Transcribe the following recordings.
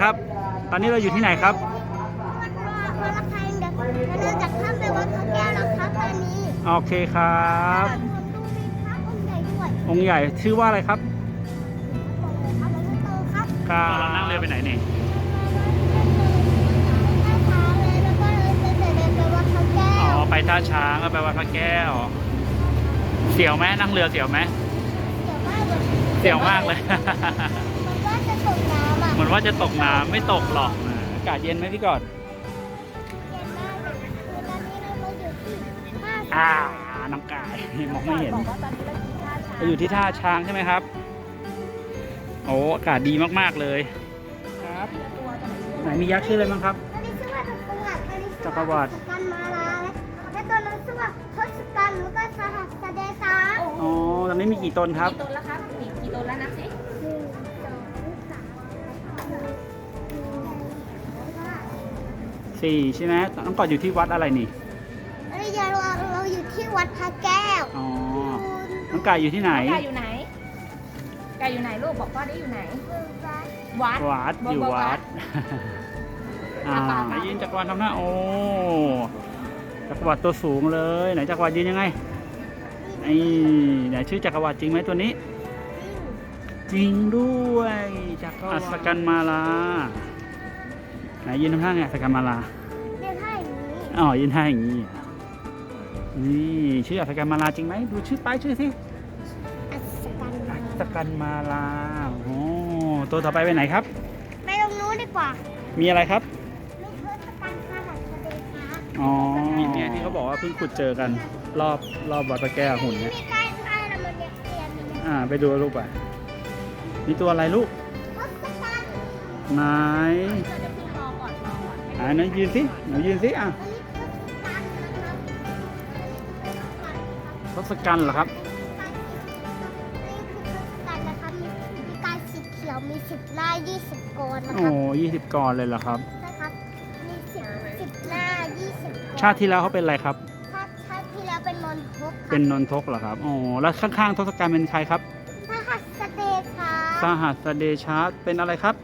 ครับ ตอนนี้เราอยู่ที่ไหนครับวัดรอวัดละคังเดี๋ยวเราจะข้ามไปวัดพระแก้วแล้วครับตอนนี้โอเคครับผมดูมีพระองค์ใหญ่ด้วยองค์ใหญ่ชื่อว่าอะไรครับเอาหลวงปู่ครับครับเรานั่งเรือไปไหนเนี่ยท่าช้างเลยแล้วก็เลยจะเดินไปวัดพระแก้อ๋วอ ไปท่าช้างแล้วไปวัดพระแก้ว เสียวไหมนั่งเรือเสียวไหม เดี๋ยวว่าแบบเสียวมากเลย มันก็จะตกน้ำ อะเหมือนว่าจะตกน้ำไม่ตกหรอกอ่าอากาศเย็นไหมพี่กอดเย็นมากเลยคือตอนนี้เรามาอยู่ที่ท่าอ่าช้างน้องกายมองไม่เห็นบอกว่าตอนนี้เราอยู่ที่ท่าช้างเราอยู่ที่ท่าช้างใช่ไหมครับ โอ้อากาศดีมากๆเลยครับไหนมียักษ์ชื่ออะไรบ้างครับอันนี้ชื่อว่าจักรวรรดิอันนี้ชื่อจักรวรรดิทศกัณฐ์มาลาและตัวนั้นชื่อว่าทศกัณฐ์แล้วก็สหัสเดชาอ๋อตอนนี้มีกี่ตนครับกี่ตนแล้วครับนี่กี่ตนแล้วนับสิหนึ่งส สี่สี่ใช่ไหมน้องกอดอยู่ที่วัดอะไรนี่เอ้ยอย่าเราเราอยู่ที่วัดพระแก้วอ๋อน้องกายอยู่ที่ไหนไก่อยู่ไหนไก่อยู่ไหนลูกบอกพ่อได้อยู่ไหน วัดวัดบอกอยู่บอกวัดอ่าอ่าไหนยืนจักรวาลทำหน้าโอ้จักรวาลตัวสูงเลยไหนจักรวาลยืนยังไงไอ้ไหนชื่อจักรวาลจริงไหมตัวนี้ จริงด้วยจักรวาลอัศกันมาลาไห นยืนทำท่าไงอัศกันมาลาเรียกให้อย่างนี้อ๋อยืนท่าอย่างนี้อะนี่ชื่ออัศกันมาลาจริงไหมดูชื่อป้ายชื่อสิอัศกัณฐ์อัศกันมาลาโอ้ตัวต่อไปไปไหนครับ ไปตรงนู้นดีกว่า มีอะไรครับลูกทศกัณฐ์สหัสเดชาอ๋อเนี่ยที่เขาบอกว่าเพิ่งขุดเจอกันรอบรอบวัดพระแก้วหุ่นเนี่ยมีใกล้ใกล้เรามาเรียกเรียนเนี่ยอ่าไปดูรูปอะมีตัวอะไรลูกทศกัณฐ์ไหน อก่อนอ่าไหนยืนสิหนูยืนสิอะอันนี้ทศกัณฐ์นะครับทศกัณฐ์เหรอครับนี่คือทศกัณฐ์นะครับมีมีการสีเขียวมีสิบหน้ายี่สิบกรนะคโอ้รับยี่สิบกรเลยเหรอครับ นะครับมีสิบสิบหน้ายี่สิบกรชาติที่แล้วเขาเป็นอะไรครับ ชาติชาติที่แล้วเป็นนนทกครับเป็นนนทกเหรอครับอ๋อแล้วข้างๆทศกัณฐ์เป็นใครครับพระหัสเดชาสหัสเดชาเป็นอะไรครับ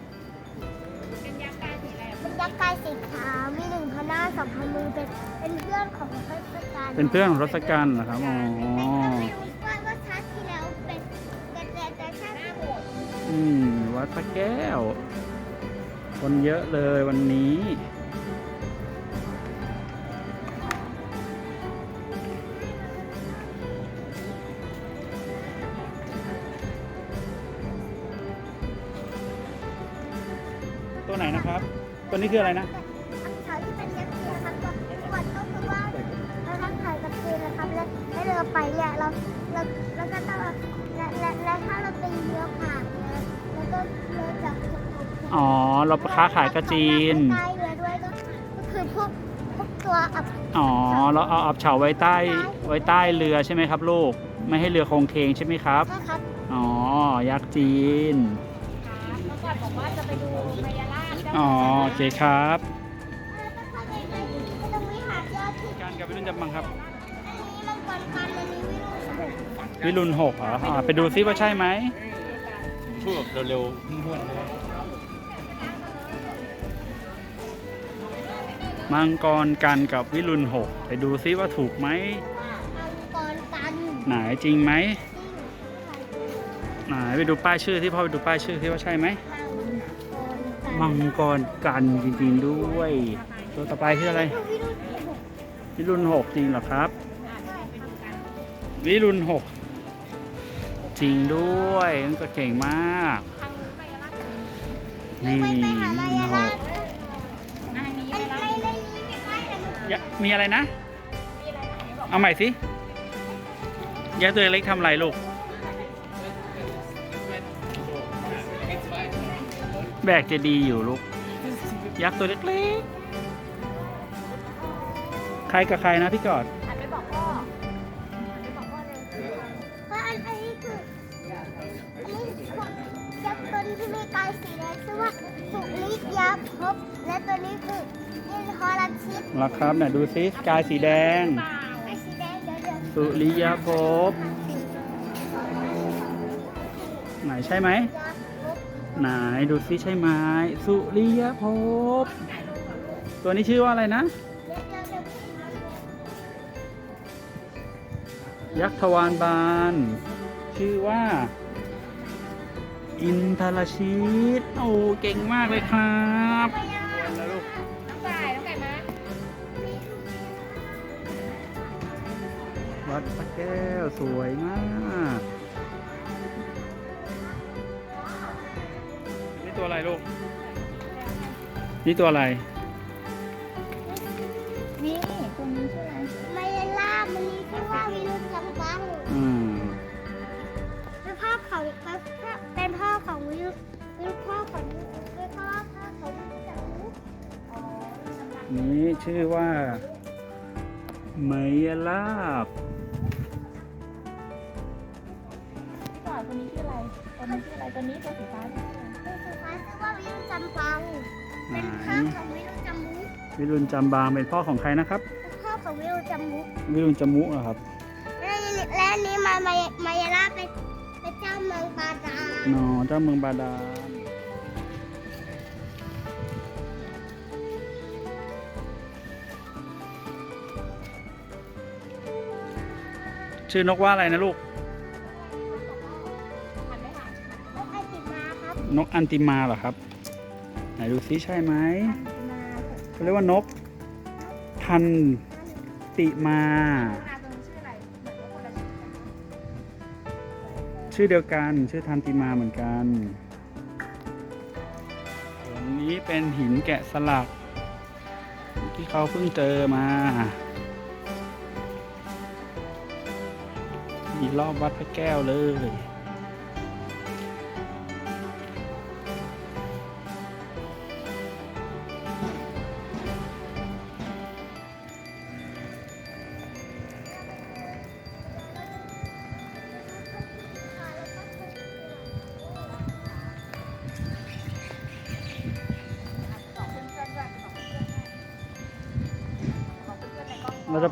เป็นเพื่อนของทศกัณฐ์เหรอครับอ๋อแต่ก็ไม่รู้ว่าว่าชาติที่แล้วเป็นแต่แต่แต่ชาติหน้าโบสถ์อืมวัดพระแก้ว คนเยอะเลยวันนี้ตัวไหนนะครับ ตัวนี้คืออะไรนะ เราค้าขายกระจีน ใต้เรือด้วยก็ก็คือพวกพวกตัวอับอ๋อ เราเอาอับเฉาไว้ใต้ไว้ใต้เรือใช่ไหมครับลูก ไม่ให้เรือโคงเคงใช่ไหมครับนะครับอ๋อ ยักษ์จีนครับเมื่อก่อนบอกว่าจะไปดูมายาลาชอ๋อโอเคครับแล้วก็เข้าไปในตรงวิหารยอดที่การกับวิรุณจำบังครับ อันนี้มังกรกันอันนี้วิรุณสมุทรวิรุณหกเหรออ่าไปดูซิว่าใช่ไหมพูดแบบเร็วๆห้วนๆเลย มังกรกันกับวิรุณหกไปดูซิว่าถูกไหมมังกรกันไหนจริงไหมไหนไปดูป้ายชื่อที่พ่อไปดูป้ายชื่อที่ว่าใช่ไหมมังกรกันจริงๆด้วย ตัวต่อไปคืออะไร วิรุณหกจริงเหรอครับ วิรุณหกจริงด้วยนั่นก็เก่งมาก นี่ไปไปหาวิมารุณยาหลาก ยะมีอะไรนะ เอาใหม่สิยักษ์ตัวเล็กทำอะไรลูก แบกจะดีอยู่ลูก ยักษ์ตัวเล็กๆ ใครกับใครนะพี่กอดหันไปบอกพ่อหันไปบอกพ่อเลยเพราะอันอันนี้คืออันนี้พวกยักษ์ตนที่มีกายสีแดงชื่อว่าสุริยาภพและตัวนี้คือ รชิตแล้วครับเนี่ยดูซิกายสีแดงเปล่ากายสีแดงเดี๋ยวเดี๋ยวสุริยภพ ไหนใช่ไหมยักษ์ภพไหนดูซิใช่ไหมสุริยภพ ตัวนี้ชื่อว่าอะไรนะ เดี๋ยวเดี๋ยวเดี๋ยวยักษ์ทวารบาน ชื่อว่า อินทรชิต โอ้ เก่งมากเลยครับแล้ว แก้วสวยมากนี่ตัวอะไรลูก นี่ตัวอะไร นี่ตัวนี้ชื่ออะไรมายาลามันมีชื่อว่าวิรุณจำบังอืมเป็นพ่อของเป็นพ่อของวิรุณเป็นพ่อของเป็นพ่อพ่อของวิรุณจังอ๋อจำบังนี่ชื่อว่าไมยลาบ ตัวนี้ชื่ออะไร ตัวนี้ชื่ออะไร ตัวนี้ตัวสีฟ้าชื่ออะไรเป็นสุดท้ายชื่อว่าวิรุณจำบังไหนเป็นพ่อของวิรุณจำมุกวิรุณจำบางเป็นพ่อของใครนะครับ เป็นพ่อของวิรุณจำมุกวิรุณจมุเหรอครับ และและอันนี้มามายมายาลาเป็นเป็นเจ้าเมืองบาดาลนอเจ้าเมืองบาดาลชื่อนกว่าอะไรนะลูก นกอันติมาเหรอครับ ไหนดูซิใช่ไหมเขาเรียกว่านก ทันติมา ชื่อเดียวกันชื่อทันติมาเหมือนกันตรงนี้เป็นหินแกะสลัก ที่เขาเพิ่งเจอมา มีรอบวัดพระแก้วเลย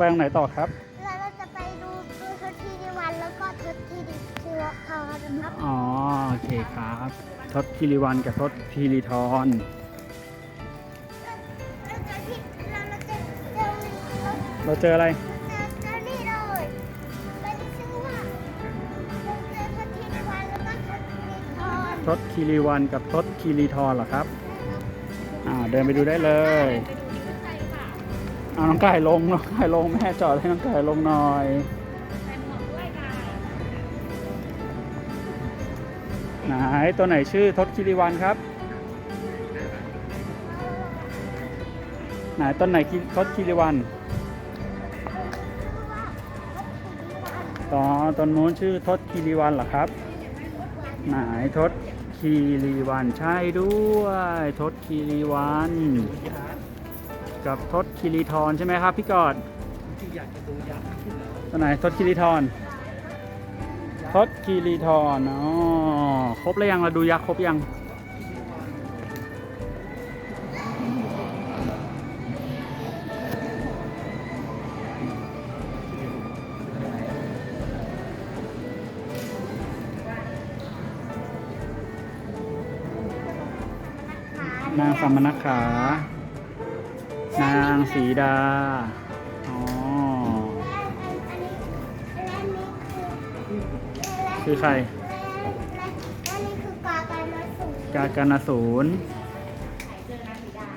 ไปตรงไหนต่อครับ แล้วเราจะไปดูดูทศทีในวันแล้วก็ทศทีดิชื่อว่าเขานะครับอ๋อโอเคครับทศคิริวันกับทศทีริทรเราจะที่เราเราจะเจอเราเราเจออะไร เจอเจอนี่เลยเป็นชื่อว่าเราเจอทศทีในวันแล้วก็ทศทีดิทรทศคิริวันกับทศคิริทรเหรอครับ อ่าเดินไปดูได้เลย ไปดูนี่คือใครค่ะ เอาน้องไก่ลงน้องไก่ลงแม่จอดให้น้องไก่ลงหน่อยหมวกด้วยค่ะไหนตัวไหนชื่อทศคิริวันครับ ไหนต้นไหนทศคิริวันชื่อว่าทศทีดิวันต่อต้นนู้นชื่อทศคิริวันเหรอครับ ไหนทศคีรีวันใช่ด้วย ทศคีรีวัน กับทศคีรีทรใช่ไหมครับพี่กอดตัวไหนทศคีรีทรทศคีรีทรอ๋อครบแล้วยังเราดูยักษ์ครบยังนางสมณขานางสีดา อ๋อและนี่คือคือใครและนี่คือกาการมาสูงกาการสูนไหนเจอนางสีดา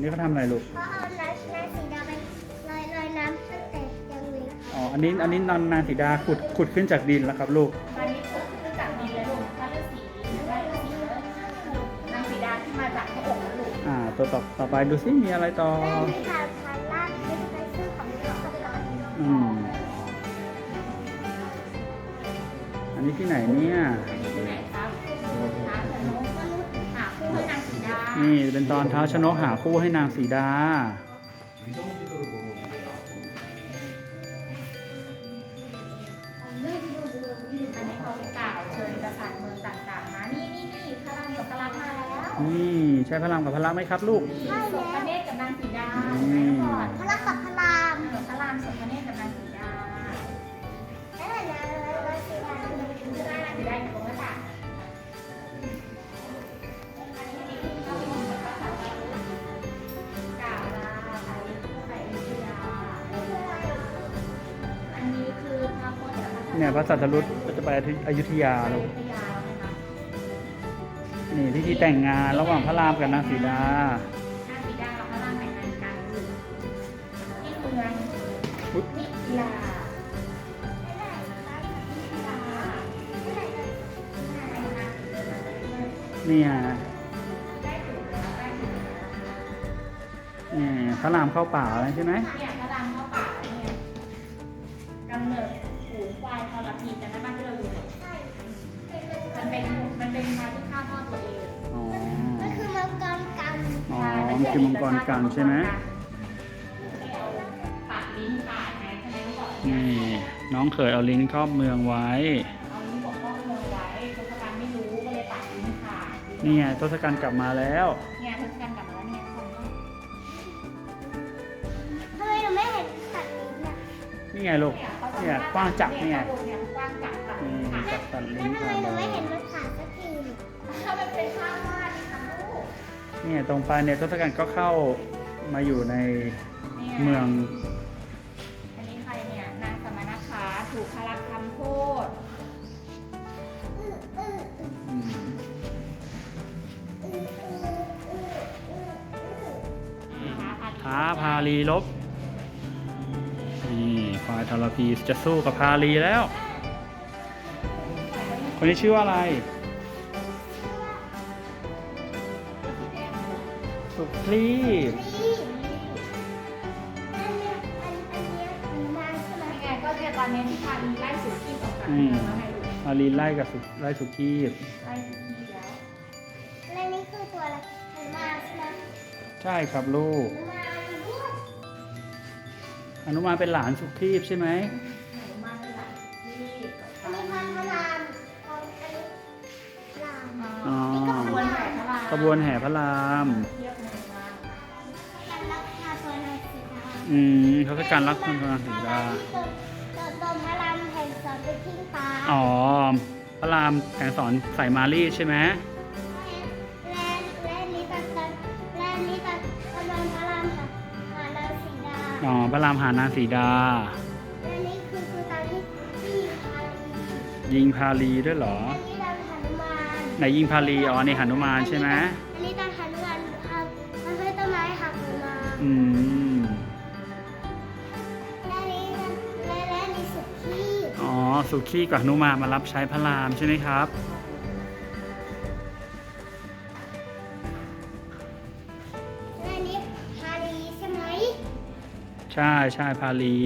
นี่เขาทำอะไรลูกเพราะเอาน้ำน้ำสีดำไปลอยลอยน้ำตั้งแต่ยังเล็กอ๋อ อันนี้อันนี้นางนางสีดาขุดขุดขึ้นจากดินแล้วครับลูก ตัวต่อต่อไปดูซิมีอะไรต่อแม่มีผ่านผ่านลากเป็นไปชื่อของเด็กคนนั้นอืม อันนี้ที่ไหนเนี่ยอันนี้ที่ไหนครับหาชนกมนุษย์หาคู่ให้นางสีดานี่เป็นตอนเท้าชนกหาคู่ให้นางสีดาอันนี้เขากล่าวเชิญกษัตริย์เมืองต่างๆมา นี่ใช้พลังกับพลังไหมครับลูก ใช่สมพระเนตรกับนางสีดาอืม ก่อนพลังกับพลามสมพระรามสมพระเนตรกับนางสีดาอะไรนะแล้สีดาคือสีดาอยู่ตรงนั้นอะเนนี้คือพระโคตรกับพระธรรม เนี่ยพระสัตรุษจะไปอยุธยาลูกย นี่พิธีแต่งงานระหว่างพระรามกับนางสีดา หน้าสีดากับพระรามแต่งงานกันที่เมืองนิลาเนี่ยเนี่ยพระรามเข้าป่าแล้วใช่ไหม เนี่ย อตัวเองอ๋อก็คือมังกรกันอ๋อมันคือมังกรกันใช่ไหมปากลิ้นขาดไงใช่ไหมเขาบอกเนี่ยนี่ น้องเขยเอาลิ้นครอบเมืองไว้ เอาลิ้นปกป้องเมืองไว้ทศกัณฐ์ไม่รู้ก็เลยปากลิ้นขาดเนี่ยทศกัณฐ์กลับมาแล้ว เนี่ยทศกัณฐ์กลับมาแล้วเนี่ยคนก็ทำไมเราไม่เห็นสัตว์ลิ้นอะนี่ไงลูก เนี่ยกว้างจักรเนี่ยเนี่ยกว้างจักรตัดนี่ขาดจับตัดแล้ลิ้วนทำไมขาดเราเลไม่ยเห็นมันขาดสักที ถ้ามันเป็นข้าวว่าดิคะลูก เนี่ยตรงไปเนี่ยทศกัณฐ์ก็เข้ามาอยู่ในเนี่ยเมือง อันนี้ใครเนี่ย นางสมณขาถูกพระลักษณ์ทำโทษ อืมนะคะท้าพาลีลบ นี่ควายทรพีจะสู้กับพาลีแล้ว คนนี้ชื่อว่าอะไร สุคลีพนี่อันเนี้ยอันอันเนี้ยมันมาใช่ไงก็เนี่ยตอนนี้ที่พาลีไล่สุขีออกจากเมือแล้วไงลูกพาลีไล่กับสุไล่สุคีพไล่สุขีแล้วและนี่คือตัวอะไรมันมาใช่ไหมใช่ครับลูกมันมาด้วยอนุมาเป็นหลานสุคีพใช่ไหมหนูมาเป็นหลานสุขีกับอันพานี้พันพระรามเอาอันนี้รามอ๋อขบวนแห่พระราม ขบวนแห่พระราม เย อืมเขาคือการรักคนพระนางสีดาที่โดนโดนพระรามแห่งสอนไปทิ้งตาอ๋อ พระรามแข่งสอนใส่มารีดใช่ไหมและและนี้ตอนตอนและนี้ตอนตอนโดนพระรามหาหานางสีดา อ๋อ พระรามหานางสีดาและนี่คือคือตอนที่ที่พาลียิงพาลีด้วยเหรออันนี้ตอนหนุมานไหนยิงพาลีอ๋อในหนุมานใช่ไหมอันนี้ตอนหนุมานหักมันให้ต้นไม้หักลงมาอืม สุขีกับหนุมานมารับใช้พระรามใช่ไหมครับและนี้พาลีใช่ไหมใช่ใช่พาลี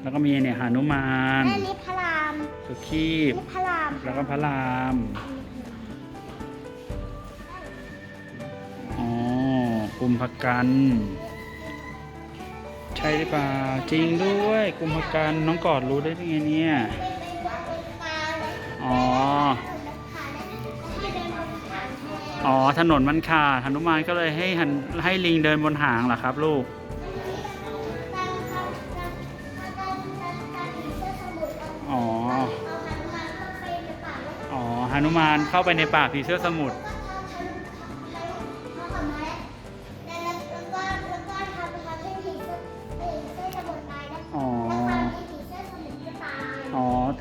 แล้วก็มีเนี่ยหนุมานและนี้พระรามสุขีพนี่พระรามแล้วก็พระรามอ๋อกุมภกันใช่หรือเปล่าจริงด้วยกุมภกันน้องกอดรู้ได้ยังไงเนี่ยเป็นเป็นเป็นปลาเลยอ๋อให้เดินบนทางแทนอ๋อถนนมันขาดหนุมานก็เลยให้หันให้ลิงเดินบนหางเหรอครับ ลูกการการการการการการผีเสื้อสมุทรเอาอ๋อเอาหนุมานเข้าไปในป่าแล้วก็อ๋อหนุมานเข้าไปในป่าผีเสื้อสมุทร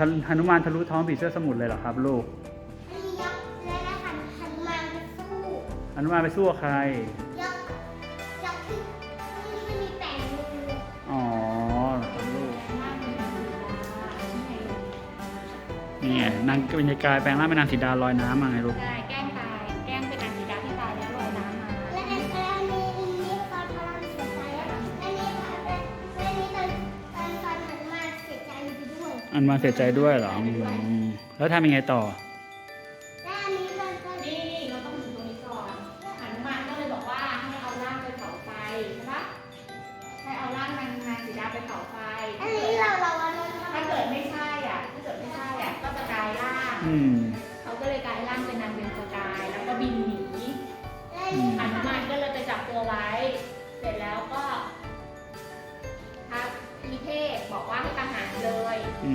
หนุมานทะลุท้องผีเสื้อสมุทรเลยเหรอครับลูกอันนี้ยักษ์และและหันหันมาสู้หนุมานไปสู้กับใคร ยักษ์ยักษ์ที่ที่ที่มีแปดมืออ๋อเหรอครับลูกหน้าเป็นนางสีดานี่ไงลูก นี่ไงนางเป็นยายกายแปลงร่างเป็นนางสีดาลอยน้ำมาไงลูกใช่ันมาเสียใจด้วยเหรอ แล้วทำยังไงต่อ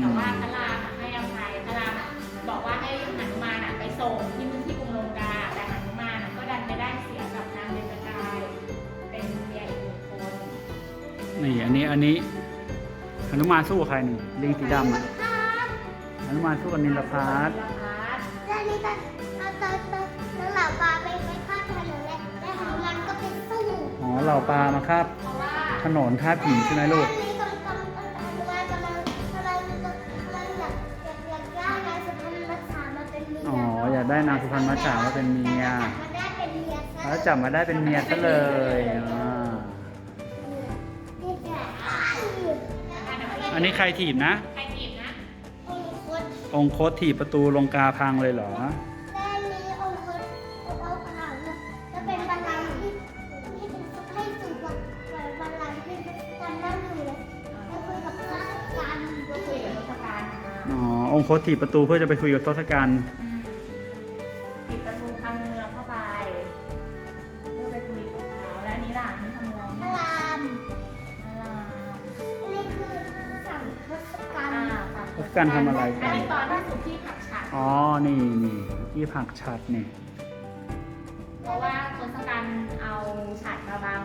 แต่ว่าพระรามอะให้อภัยพระรามอะบอกว่าให้หนุมานอะไปส่งที่มือที่กรุงลงกาแต่หนุมานอะก็ดันไปได้เสียกับนางเบญจกายเป็นเมียอีกหนึ่งคนนี่อันนี้อันนี้หนุมานสู้กับใครนี่ลิงสีดำอะครับหนุมานสู้กับนิลพัทนิลพัทแล้วนี่ตอนตอนตอนตอนตอนเหล่าปลาไปไปข้ามถนนแล้วแล้วหนุมานก็ไปสู้อ๋อเหล่าปลามาครับเพราะว่าถนนท่าผีใช่ไหมลูกากได้นางสุพรรณมัจฉามาเป็นเมียแต่จับมาได้เป็นเมียซะแล้วจับมาได้เป็นเมียซะเลยอ่านี่แหละอันนี้ใครถีบนะใครจีบนะองค์คตองค์โคตถีบประตูลงกาพังเลยเหรอและนี้องค์คตเอาผ่านจะเป็นบัลลังก์ที่ที่ให้สูงกว่าบัลลังก์ที่กันนั่งอยู่เลยแล้วคุยกับพระกันก็คุยกับทศกัณฐ์อ๋อองค์โคตถีบประตูเพื่อจะไปคุยกับทศกัณฐ์ ฝากทศกัณฐ์ทำอะไรอักันนนี้ตอนที่สุกี้ผักฉัดอ๋อ นี่นี่ที่ผักชัดนี่ เพราะว่าทศกัณฐ์เอาฉัดมาบัง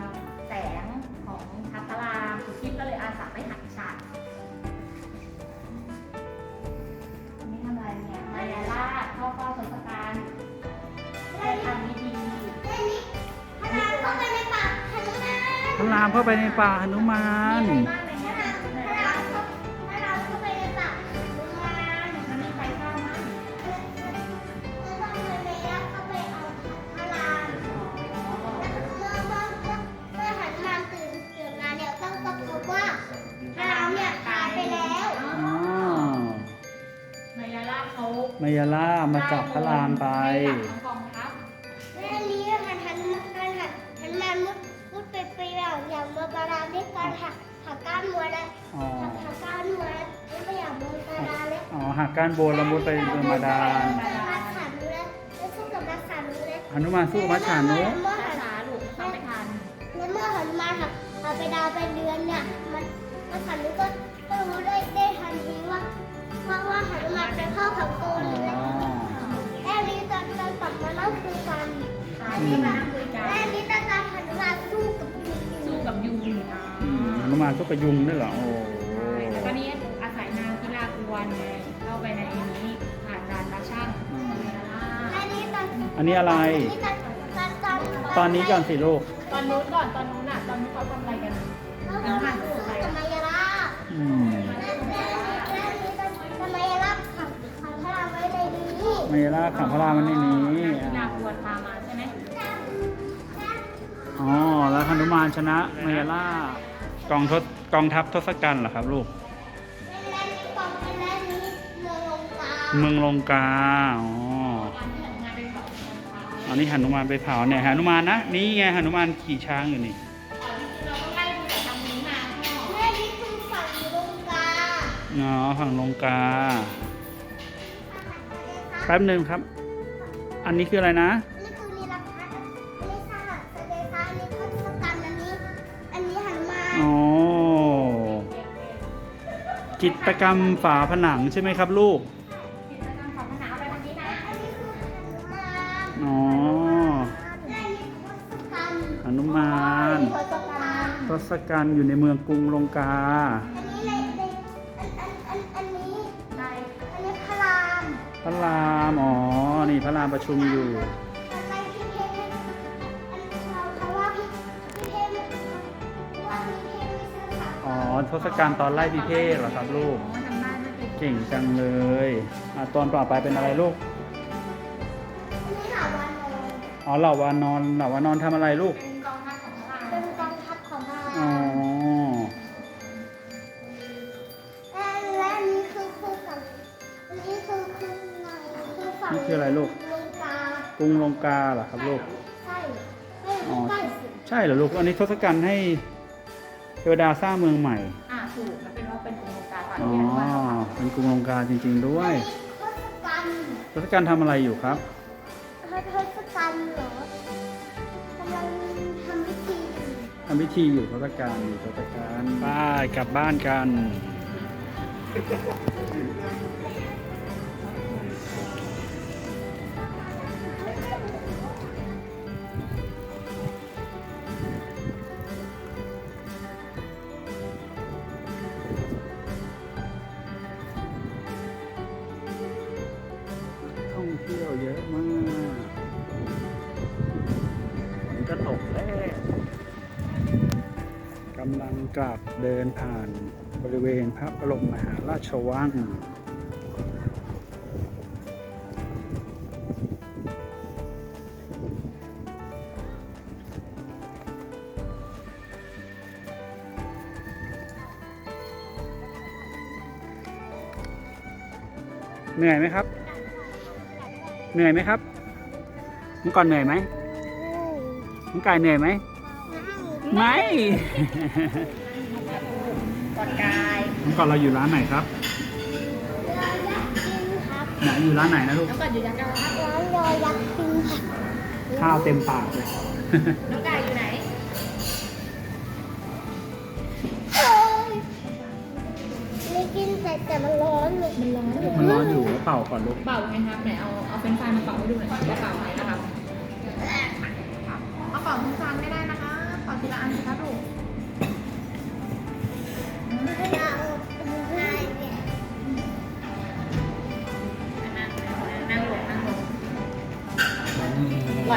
แสงของทัพพระรามสุกี้ก็เลยอาสาไปหักฉัดอันนี้ทำอะไรเนี่ยมายาลาชเข้าเฝ้าทศกัณฐ์ได้ทำพิธีและนี้พระรามเข้าไปในป่าหนุมานพระรามเข้าไปในป่าหนุมานมีอะไรบ้างใน หักหักก้านมัวแล้วอ๋อหักหักก้านมัวแล้วไม่อยากเมืองพระรามแล้วอ๋อหักการโบนละมุดไปเมืองมาดานรักษาหนูแล้วแล้วสู้กับรักษาหนูแล้วหนุมานสู้กับมัจฉานุเมื่อภาหันษาลูกฟังไม่ทันและเมื่อหันมาหักหักไปดาวไปเดือนเนี่ยมันรักษาหนูก็ก็รู้ได้ได้ทันทีว่าว่าว่าหันมาจะเข้ากับโกอ๋นแล้วอแม่นี้ตอนตอนกลับมานั่งคุยกันตายที่มานั่งคุยกันแม่นี้ตอนตอนหันมาสู้กับ นุมานสู้กับยุงด้วยเหรอโอ้แล้วก็นี่อาศัยนางพิลากวนไงเข้าไปในนี้ผ่านการตาช่างมายาลาแม่นี้ตอนอันนี้อะไรนี้ตอนตอนตอนตอนนี้ก่อนสิลูกตอนนู้นก่อนตอนนู้นอะตอนนู้นเขาทำอะไรกันเขากำลังสู้กับมายาลาอืมแม่แม่แม่นี้ตอนตอนมายาลาขังขังพระรามไว้ในนี้มายาล่าขังพระรามไว้ในนี้พิลากวนพามาใช่ไหมอ๋อ แล้วหนุมานชนะมายาล่า กองทศกองทัพทศกัณฐ์เหรอครับ ลูกแม่นี้กองแม่นี้เมืองลงกาเมืองลงกา อ๋อตอนที่ทำงานเป็นแบบอันนี้หนุมานไปเผาเนี่ยหนุมานนะ นี่ไงหนุมานขี่ช้างอยู่นี่เราต้องไล่ดูจากทางนี้มาพ่อแม่นี้คือฝั่งลงกาอ๋อฝั่งลงกา แป๊บหนึ่งครับ อันนี้คืออะไรนะ จิตรกรรมฝาผนังใช่ไหมครับลูก กิจกรรมของคณะเอาไปทางนี้นะอันนี้คือหันมาอ๋อและอันนี้ทศกัณฐ์หนุมานทศกัณฐ์ทศกัณฐ์อยู่ในเมืองกรุงลงกาอันนี้ในในอันอันอันอันนี้ได้อันนี้พระรามพระราม อ๋อ นี่พระรามประชุมอยู่ ทศกัณฐ์ตอนไล่พิเทศเหรอครับลูกอ๋อทำได้ไม่เป็นเก่งจังเลยอะตอนต่อไปเป็นอะไรลูกอันนี้หลาวานอนอ๋อเหล่าวานอนเหล่าวานอนทำอะไรลูกเป็นกองทัพของพระรามเป็นกองทัพของพระอ๋อรามและและอันนี้คือคือกับอันนี้คือคือไงคือฝั่งนี่คืออะไรลูกลงกากรุงลงกาเหรอครับลูก ใช่ไม่อ๋อใช่สิใช่เหรอลูก อันนี้ทศกัณฐ์ให้ เทวดาสร้างเมืองใหม่ อ่าถูกมันเป็นว่าเป็นองค์การก่อนอ๋อ ที่จะว่าเป็นกรุงลงกาจริง ๆ ด้วยทศกัณฐ์ทศกัณฐ์ทำอะไรอยู่ครับ ทศกัณฐ์เหรอกำลังทำพิธีอยู่ทำพิธีอยู่ทศกัณฐ์อยู่ทศกัณฐ์ไปกลับบ้านกันำ กลับเดินผ่านบริเวณพระบรมมหาราชวังเหนื่อยไหมครับ เหนื่อยไหมครับน้องก่อนเหนื่อยไหมน้องกายเหนื่อยไหม ไม่ ก่อนกายน้องก่อนเราอยู่ร้านไหนครับเราอยากกินครับไหนอยู่ร้านไหนนะลูก น้องก่อนอยู่ยังกายครับร้านเราอยากกินค่ะข้าวเต็มปากเลย น้องกายอยู่ไหนโอ้ยไม่กินแต่แต่มันร้อนเลยมันร้อน มันร้อนอยู่เป่าก่อนลูก เป่าไงครับไหนเอาเอาเฟรนช์ฟรายมาเป่าให้ดูหน่อยว่าเป่าไหมนะครั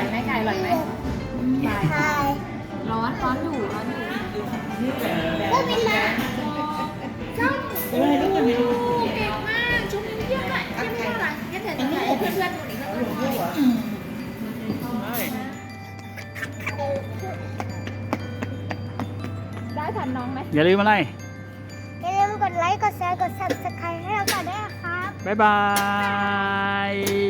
ไหวไหมกายไหวไหมไหวใช่ร้อนร้อนอยู่ร้อนอยู่ก็เป็นไรส้มเก่งมากชุบเยี่ยมเลยเยี่ยมเลยเยี่ยมเลยเยี่ยมเลยเพื่อนเพื่อนคนนี้ก็หลงอยู่อะได้ทันน้องไหมอย่าลืมอะไรอย่าลืมกดไลค์ กดแชร์ กด subscribe ให้เราก่อนด้วยนะครับ บ๊ายบาย